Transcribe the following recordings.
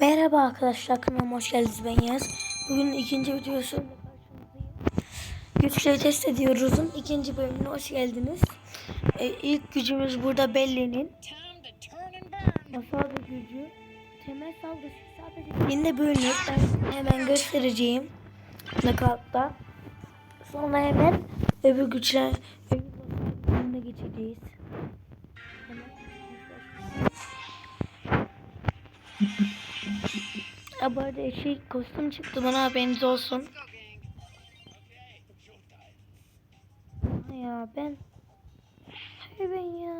Merhaba arkadaşlar kanalıma hoş geldiniz ben Yaz. Bugün ikinci karşınızdayım. Güçleri test ediyoruz'un ikinci bölümüne hoş geldiniz. Ee, ilk gücümüz burada Belli'nin. Hasar gücü. Temel saldırısı sadece yine bölünür. Ben hemen göstereceğim. Nakavtta. Sonra hemen öbür güçler öbür geçeceğiz. Hemen. Ya bu arada şey kostüm çıktı bana haberiniz olsun. Ya ben Hayır ben ya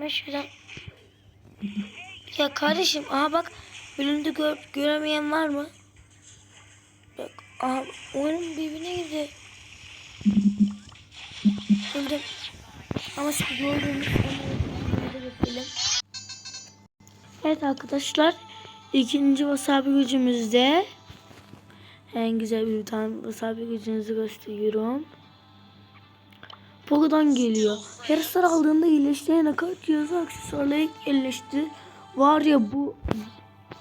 Ben şuradan Ya kardeşim aha bak bölümde gör, göremeyen var mı? Bak aha oyunun birbirine girdi. Öldüm. Ama siz gördüğünüz gösterelim. Evet arkadaşlar ikinci wasabi gücümüzde en güzel bir tane wasabi gücünüzü gösteriyorum. Pogo'dan geliyor. Her hasar aldığında iyileştiren nakavt cihazı aksesuarla iyileşti. Var ya bu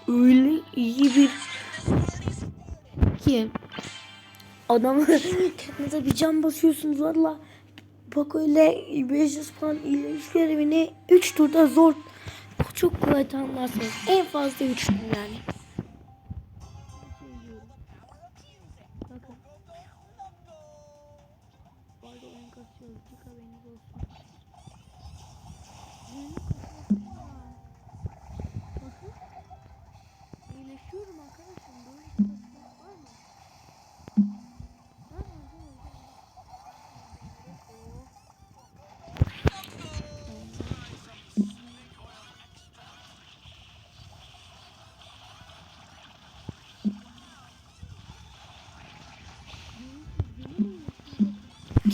öyle iyi bir ki adamı kendinize bir can basıyorsunuz valla. Poco ile 500 puan iyileştirmeni 3 turda zor çok kolay tanımlarsınız. En fazla 3 gün yani. Bakın. Bu arada oyun kasıyor. Bir olsun.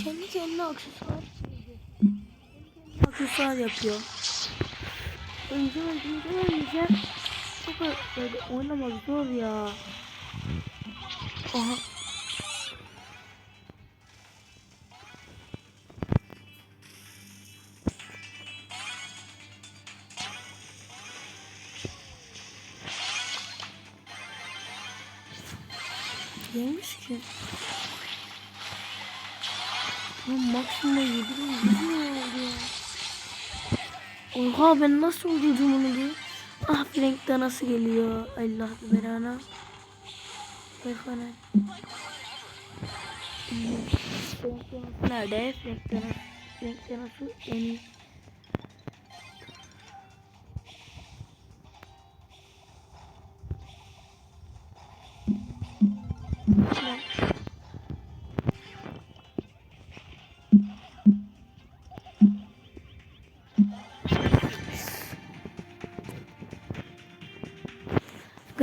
Kendi kendine aksesuar aksesuar yapıyor. Öleceğim, öleceğim, öleceğim. Çok böyle oynamak zor ya. Aha. Gelmiş ki. Lan maksimum yedim. Yüzüm oldu ya. Oha ben nasıl öldürdüm onu bir? Ah Frank'ta nasıl geliyor? Allah berana. Berana. Nerede? Frank'ta nasıl? Frank'ta nasıl? En iyi.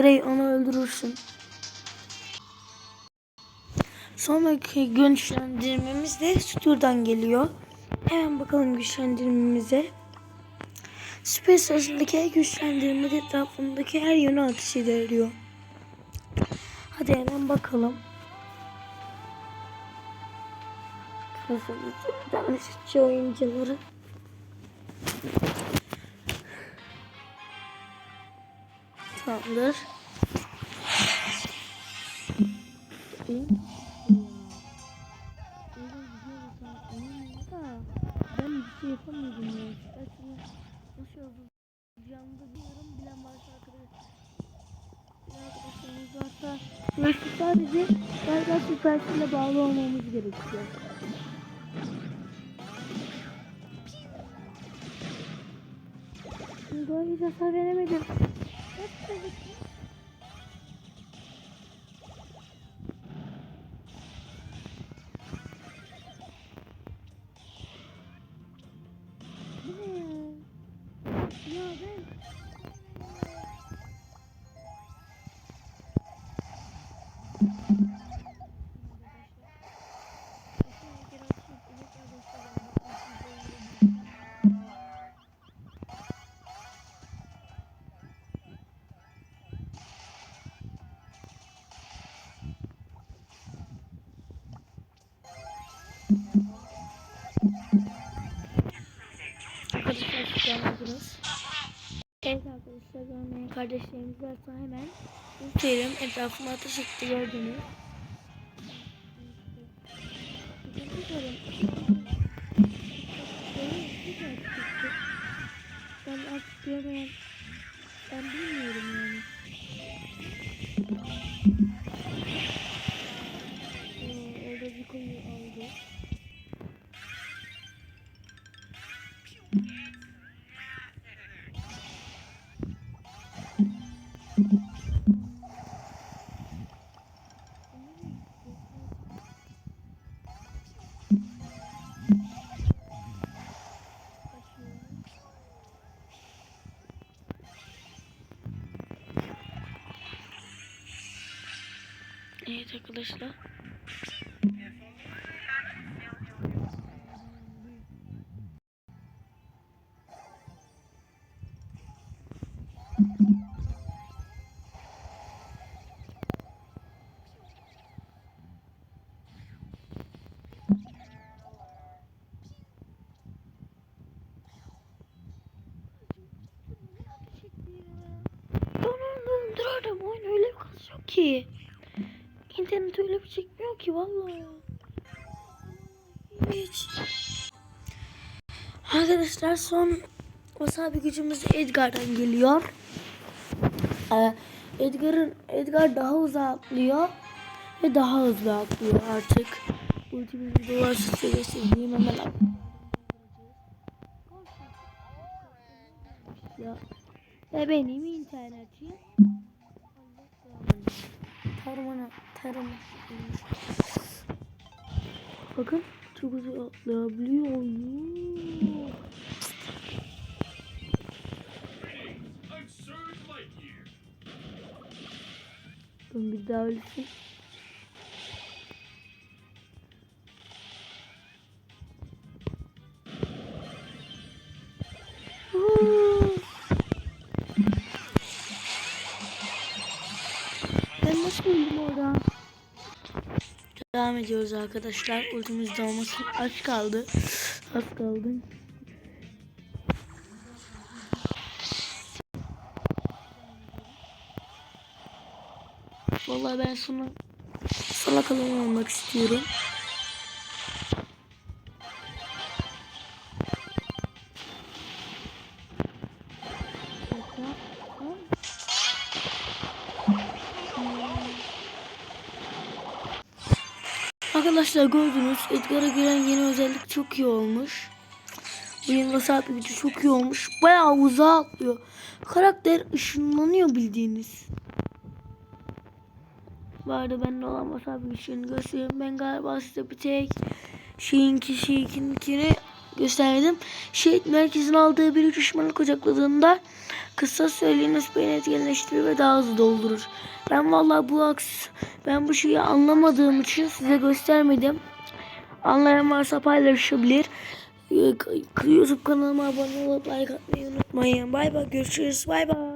Grey onu öldürürsün. Sonraki güçlendirmemiz de Stür'den geliyor. Hemen bakalım güçlendirmemize. Süper sırasındaki her güçlendirme de etrafındaki her yöne ateş ediyor. Hadi hemen bakalım. Seçici oyuncuları. Tamamdır. Ben bir şey yapamıyordum ya. Nasıl olacağımı bilmiyorum. Bilen varsa arkadaşlar. Arkadaşlarımız varsa. Burası sadece galiba süpersinle bağlı olmamız gerekiyor. Doğru hiç hasar veremedim. Arkadaşlar çıkamadınız. Kardeşlerimiz varsa hemen gösterelim. Etrafıma ateş etti gördünüz. Ben artık görmeyen ben bilmiyorum yani. Arkadaşlar. Donandım durarım oyun öyle kasıyor ki. Çekmiyor ki vallahi. Hiç. Arkadaşlar son wasabi gücümüz Edgar'dan geliyor. Ee, Edgar'ın Edgar daha uzağa atlıyor ve daha hızlı atlıyor artık. Ultimate dolaşı seviyesi hemen ya. Ve benim internetim Tarımına, tarım. Bakın çok hızlı atlayabiliyor. Ben bir daha ölsün. Devam ediyoruz arkadaşlar. Ultimiz dolması aç kaldı. Az kaldı. Vallahi ben sonra salak adam olmak istiyorum. Arkadaşlar gördünüz Edgar'a giren yeni özellik çok iyi olmuş. Bu yeni wasabi gücü çok iyi olmuş. Bayağı uzağa atlıyor. Karakter ışınlanıyor bildiğiniz. Bu arada bende olan wasabi güçlerini göstereyim. Ben galiba size bir tek şeyinki şeyinkini göstermedim. Şehit merkezin aldığı bir düşmanı kucakladığında kısa süreliğine beyni etkinleştirir ve daha hızlı doldurur. Ben vallahi bu aks ben bu şeyi anlamadığım için size göstermedim. Anlayan varsa paylaşabilir. Ee, YouTube kanalıma abone olup like atmayı unutmayın. Bay bay görüşürüz. Bay bay.